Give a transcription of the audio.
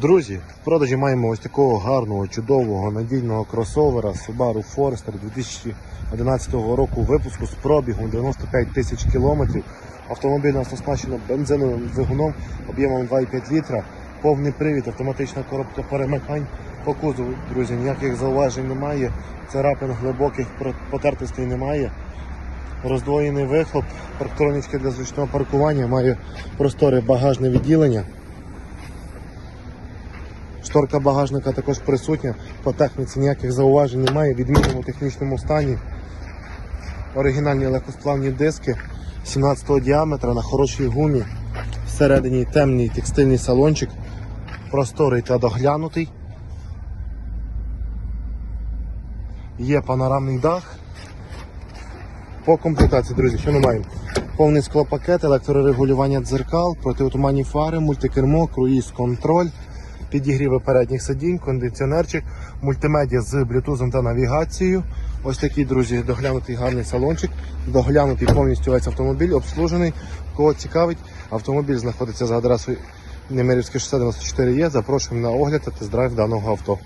Друзі, в продажі маємо ось такого гарного, чудового, надійного кросовера Subaru Forester 2011 року випуску з пробігом 95 тисяч кілометрів. Автомобіль нас оснащено бензиновим двигуном об'ємом 2,5 літра, повний привід, автоматична коробка перемикань. По кузову, друзі, ніяких зауважень немає. Царапин глибоких потертостей немає. Роздвоєний вихлоп, парктронічки для зручного паркування, має просторе багажне відділення. Шторка багажника також присутня, по техніці ніяких зауважень немає, відмінному технічному стані. Оригінальні легкосплавні диски 17-го діаметра на хорошій гумі. Всередині темний текстильний салончик, просторий та доглянутий. Є панорамний дах. По комплектації, друзі, що ми маємо? Повний склопакет, електрорегулювання дзеркал, протиотуманні фари, мультикермо, круїз контроль, підігріви передніх сидінь, кондиціонерчик, мультимедіа з блютузом та навігацією. Ось такий, друзі, доглянутий гарний салончик, доглянутий повністю весь автомобіль, обслужений. Кого цікавить, автомобіль знаходиться за адресою Немирівське 694 є. Запрошуємо на огляд та тест-драйв даного авто.